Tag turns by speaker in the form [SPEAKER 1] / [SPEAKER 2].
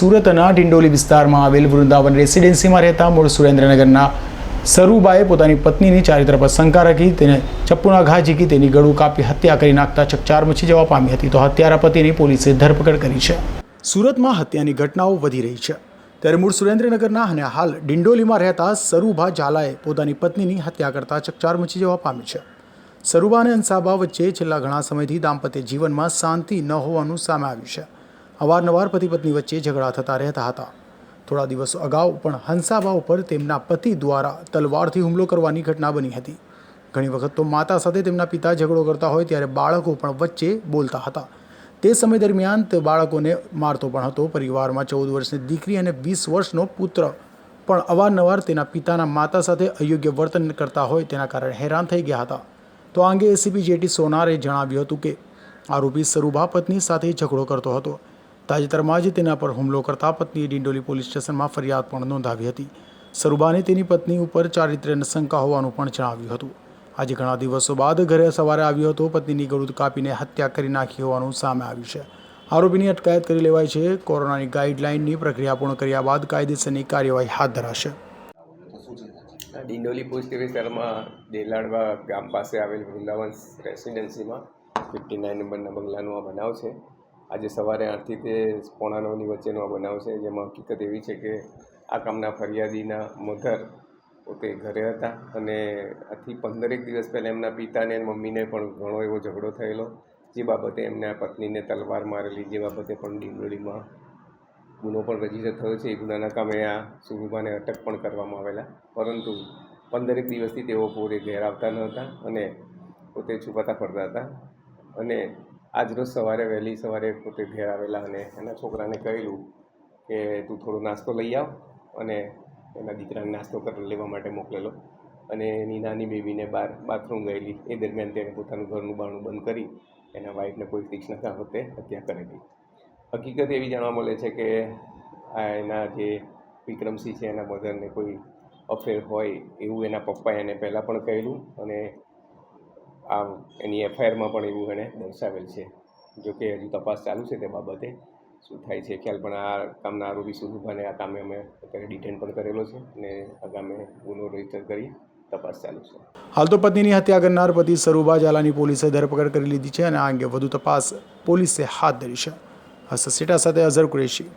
[SPEAKER 1] સુરતના ડિંડોલી વિસ્તારમાં આવેલ વૃંદાવન રેસિડેન્સીમાં રહેતા મૂળ સુરેન્દ્રનગરના સરુબાએ પોતાની પત્નીની ચારિત્ર પર શંકા રાખી, તેને ચપ્પુના ઘા ઝીકી, તેની ગળું કાપી હત્યા કરી નાખતા ચકચાર મચી જવા પામી હતી. તો હત્યારા પતિની પોલીસે ધરપકડ કરી છે. સુરતમાં હત્યાની ઘટનાઓ વધી રહી છે. ત્યારે મૂળ સુરેન્દ્રનગરના અને હાલ ડિંડોલીમાં રહેતા સરુભા ઝાલાએ પોતાની પત્નીની હત્યા કરતા ચકચાર મચી જવા પામી છે. સરુબા અને અંસાબા વચ્ચે છેલ્લા ઘણા સમયથી દાંપત્ય જીવનમાં શાંતિ ન હોવાનું સામે આવ્યું છે. અવારનવાર પતિ પત્ની વચ્ચે ઝઘડા થતા રહેતા હતા. થોડા દિવસો અગાઉ પણ હંસાબા ઉપર તેમના પતિ દ્વારા તલવારથી હુમલો કરવાની ઘટના બની હતી. ઘણી વખત તો માતા સાથે તેમના પિતા ઝઘડો કરતા હોય ત્યારે બાળકો પણ વચ્ચે બોલતા હતા. તે સમય દરમિયાન તે બાળકોને મારતો પણ હતો. પરિવારમાં ચૌદ વર્ષની દીકરી અને વીસ વર્ષનો પુત્ર પણ અવારનવાર તેના પિતાના માતા સાથે અયોગ્ય વર્તન કરતા હોય તેના કારણે હેરાન થઈ ગયા હતા. તો આ અંગે એસીપી જેટી સોનારે જણાવ્યું હતું કે, આરોપી સરુભા પત્ની સાથે ઝઘડો કરતો હતો. તાજેતરમાં જ તેના પર હુમલો કરતા પત્નીએ ડિંડોલી પોલીસ સ્ટેશનમાં ફરિયાદ પણ નોંધાવી હતી. સરુબાને તેની પત્ની ઉપર ચારિત્ર્યની શંકા હોવાનું પણ જણાવ્યું હતું. આજે ઘણા દિવસો બાદ ઘરે સવારે આવ્યો હતો, પત્નીની ગળું કાપીને હત્યા કરી નાખી હોવાનું સામે આવ્યું છે. આરોપીની અટકાયત કરી લેવાય છે. કોરોનાની ગાઈડલાઇનની પ્રક્રિયા પૂર્ણ કર્યા બાદ કાયદેસરની કાર્યવાહી હાથ ધરાશે.
[SPEAKER 2] ડિંડોલી પોલીસ વિસ્તારમાં દેલાડવા ગામ પાસે આવેલ વૃંદાવન રેસિડેન્સીમાં ફિફ્ટી નાઇન નંબરના બંગલાનો આ બનાવ છે. આજે સવારે આઠથી તે પોણા નવની વચ્ચેનો આ બનાવ છે, જેમાં હકીકત એવી છે કે આ કામના ફરિયાદીના મધર પોતે ઘરે હતા અને આથી પંદરેક દિવસ પહેલાં એમના પિતાને અને મમ્મીને પણ ઘણો એવો ઝઘડો થયેલો, જે બાબતે એમના પત્નીને તલવાર મારેલી, જે બાબતે પણ ડિંડોલીમાં ગુનો પણ રજિસ્ટર થયો છે. એ ગુનાના કામે આ સુરુભાને અટક પણ કરવામાં આવેલા. પરંતુ પંદરેક દિવસથી તેઓ પૂરે ઘેર આવતા ન હતા અને પોતે છુપાતા ફરતા હતા અને આજરોજ સવારે વહેલી સવારે પોતે ઘેર આવેલા અને એના છોકરાને કહેલું કે તું થોડો નાસ્તો લઈ આવ અને એના દીકરાને નાસ્તો કર લેવા માટે મોકલેલો. અને એની નાની બેબીને બહાર બાથરૂમ ગયેલી. એ દરમિયાન તેણે પોતાનું ઘરનું બારણું બંધ કરી એના વાઈફને કોઈ તીક્ષ્ણ કાવતે હત્યા કરેલી હકીકત એવી જાણવા મળે છે કે આ એના જે વિક્રમસિંહ છે એના મધરને કોઈ અફેર હોય એવું એના પપ્પાએ એને પહેલાં પણ કહેલું અને આ એની એફઆઈઆરમાં પણ એવું એણે દર્શાવેલ છે. જોકે હજુ તપાસ ચાલુ છે તે બાબતે. શું થાય છે ખ્યાલ? પણ આ કામના આરોપી સુરુભાને આ કામે અમે અત્યારે ડિટેન પણ કરેલો છે અને આગામે ગુનો રજિસ્ટર કરી તપાસ ચાલુ છે.
[SPEAKER 1] હાલ તો પત્નીની હત્યા કરનાર પતિ સરુબા ઝાલાની પોલીસે ધરપકડ કરી લીધી છે અને આ અંગે વધુ તપાસ પોલીસે હાથ ધરી છે. હસસીટા સાથે અઝર કુરેશી.